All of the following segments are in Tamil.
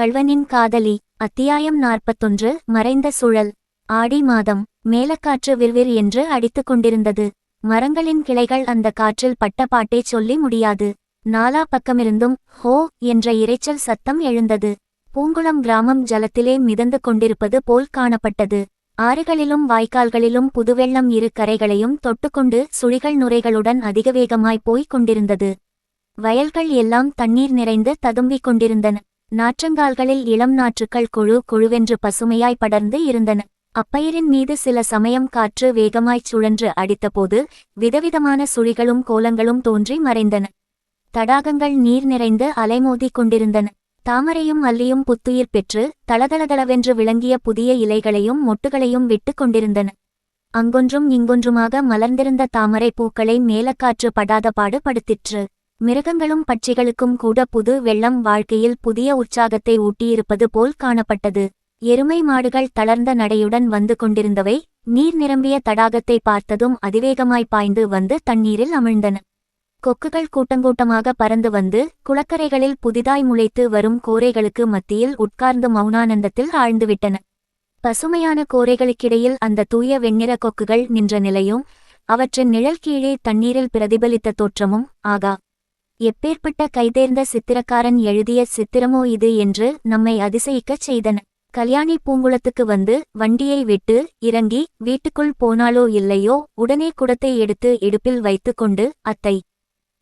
கள்வனின் காதலி அத்தியாயம் நாற்பத்தொன்று மறைந்த சுழல். ஆடி மாதம் மேலக்காற்று விர்விர் என்று அடித்துக் கொண்டிருந்தது. மரங்களின் கிளைகள் அந்த காற்றில் பட்டபாட்டே சொல்லி முடியாது. நாலா பக்கமிருந்தும் ஹோ என்ற இரைச்சல் சத்தம் எழுந்தது. பூங்குளம் கிராமம் ஜலத்திலே மிதந்து கொண்டிருப்பது போல் காணப்பட்டது. ஆறுகளிலும் வாய்க்கால்களிலும் புதுவெள்ளம் இரு கரைகளையும் தொட்டுக்கொண்டு சுழிகள் நுரைகளுடன் அதிக வேகமாய் போய்க் கொண்டிருந்தது. வயல்கள் எல்லாம் தண்ணீர் நிறைந்து ததும்பிக் கொண்டிருந்தன. நாற்றங்கால்களில் இளம் நாற்றுக்கள் குழு குழுவென்று பசுமையாய் படர்ந்து இருந்தன. அப்பயிரின் மீது சில சமயம் காற்று வேகமாய்ச் சுழன்று அடித்தபோது விதவிதமான சுழிகளும் கோலங்களும் தோன்றி மறைந்தன. தடாகங்கள் நீர் நிறைந்து அலைமோதிக் கொண்டிருந்தன. தாமரையும் அல்லியும் புத்துயிர் பெற்று தளதளதளவென்று விளங்கிய புதிய இலைகளையும் மொட்டுகளையும் விட்டு கொண்டிருந்தன. அங்கொன்றும் இங்கொன்றுமாக மலர்ந்திருந்த தாமரை பூக்களை மேலக்காற்று படாத பாடு படுத்திற்று. மிருகங்களும் பட்சிகளுக்கும் கூட புது வெள்ளம் வாழ்க்கையில் புதிய உற்சாகத்தை ஊட்டியிருப்பது போல் காணப்பட்டது. எருமை மாடுகள் தளர்ந்த நடையுடன் வந்து கொண்டிருந்தவை நீர் நிரம்பிய தடாகத்தை பார்த்ததும் அதிவேகமாய் பாய்ந்து வந்து தண்ணீரில் அமிழ்ந்தன. கொக்குகள் கூட்டங்கூட்டமாக பறந்து வந்து குளக்கரைகளில் புதிதாய் முளைத்து வரும் கோரைகளுக்கு மத்தியில் உட்கார்ந்து மௌனானந்தத்தில் ஆழ்ந்துவிட்டன. பசுமையான கோரைகளுக்கிடையில் அந்த தூய வெண்ணிற கொக்குகள் நின்ற நிலையும் அவற்றின் நிழல் கீழே தண்ணீரில் பிரதிபலித்த தோற்றமும் ஆகா. எப்பேற்பட்ட கைதேர்ந்த சித்திரக்காரன் எழுதிய சித்திரமோ இது என்று நம்மை அதிசயிக்கச் செய்தன. கல்யாணி பூங்குளத்துக்கு வந்து வண்டியை விட்டு இறங்கி வீட்டுக்குள் போனாலோ இல்லையோ உடனே குடத்தை எடுத்து இடுப்பில் வைத்துக்கொண்டு அத்தை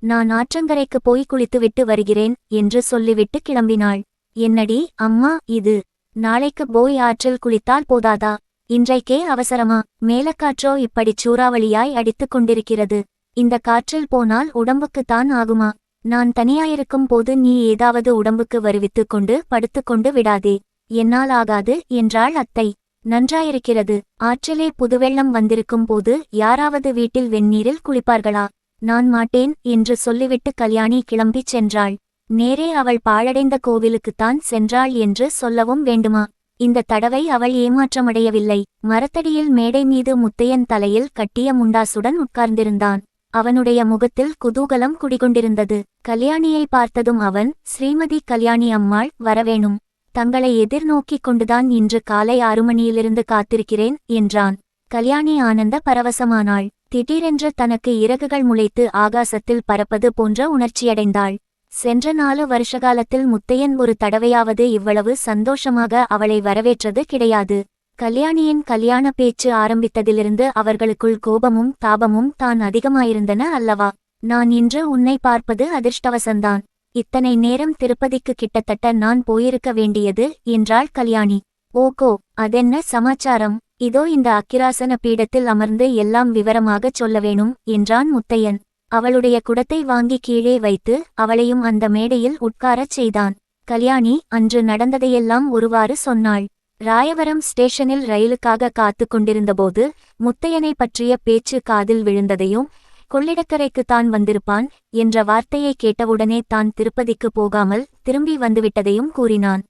நான் ஆற்றங்கரைக்கு போய் குளித்துவிட்டு வருகிறேன் என்று சொல்லிவிட்டு கிளம்பினாள். என்னடி அம்மா இது நாளைக்கு போய் ஆற்றில் குளித்தால் போதாதா? இன்றைக்கே அவசரமா? மேலக்காற்றோ இப்படிச் சூறாவளியாய் அடித்துக் கொண்டிருக்கிறது. இந்த காற்றில் போனால் உடம்புக்குத்தான் ஆகுமா? நான் தனியாயிருக்கும் போது நீ ஏதாவது உடம்புக்கு வருவித்துக் கொண்டு படுத்துக்கொண்டு விடாதே. என்னால் ஆகாது என்றாள் அத்தை. நன்றாயிருக்கிறது. ஆற்றிலே புதுவெள்ளம் வந்திருக்கும் போது யாராவது வீட்டில் வெந்நீரில் குளிப்பார்களா? நான் மாட்டேன் என்று சொல்லிவிட்டு கல்யாணி கிளம்பிச் சென்றாள். நேரே அவள் பாழடைந்த கோவிலுக்குத்தான் சென்றாள் என்று சொல்லவும் வேண்டுமா? இந்த தடவை அவள் ஏமாற்றமடையவில்லை. மரத்தடியில் மேடை மீது முத்தையன் தலையில் கட்டிய முண்டாசுடன் உட்கார்ந்திருந்தான். அவனுடைய முகத்தில் குதூகலம் குடிகொண்டிருந்தது. கல்யாணியை பார்த்ததும் அவன் ஸ்ரீமதி கல்யாணி அம்மாள் வரவேணும். தங்களை எதிர்நோக்கிக் கொண்டுதான் இன்று காலை ஆறு மணியிலிருந்து காத்திருக்கிறேன் என்றான். கல்யாணி ஆனந்த பரவசமானாள். திடீரென்று தனக்கு இறகுகள் முளைத்து ஆகாசத்தில் பறப்பது போன்ற உணர்ச்சியடைந்தாள். சென்ற நாலு வருஷகாலத்தில் முத்தையன் ஒரு தடவையாவது இவ்வளவு சந்தோஷமாக அவளை வரவேற்றது கிடையாது. கல்யாணியின் கல்யாண பேச்சு ஆரம்பித்ததிலிருந்து அவர்களுக்குள் கோபமும் தாபமும் தான் அதிகமாயிருந்தன அல்லவா? நான் இன்று உன்னை பார்ப்பது அதிர்ஷ்டவசந்தான். இத்தனை நேரம் திருப்பதிக்கு கிட்டத்தட்ட நான் போயிருக்க வேண்டியது என்றாள் கல்யாணி. ஓகோ அதென்ன சமாச்சாரம்? இதோ இந்த அக்கிராசன பீடத்தில் அமர்ந்து எல்லாம் விவரமாகச் சொல்ல வேணும் என்றான் முத்தையன். அவளுடைய குடத்தை வாங்கி கீழே வைத்து அவளையும் அந்த மேடையில் உட்காரச் செய்தான். கல்யாணி அன்று நடந்ததையெல்லாம் ஒருவாறு சொன்னாள். ராயவரம் ஸ்டேஷனில் ரயிலுக்காக காத்து கொண்டிருந்தபோது முத்தையனை பற்றிய பேச்சு காதில் விழுந்ததையும் கொள்ளிடக்கரைக்கு தான் வந்திருப்பான் என்ற வார்த்தையை கேட்டவுடனே தான் திருப்பதிக்கு போகாமல் திரும்பி வந்துவிட்டதையும் கூறினான்.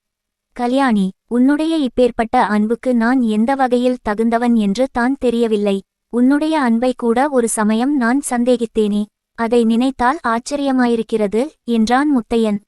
கல்யாணி உன்னுடைய இப்பேற்பட்ட அன்புக்கு நான் எந்த வகையில் தகுந்தவன் என்று தான் தெரியவில்லை. உன்னுடைய அன்பை கூட ஒரு சமயம் நான் சந்தேகித்தேனே. அதை நினைத்தால் ஆச்சரியமாயிருக்கிறது என்றான் முத்தையன்.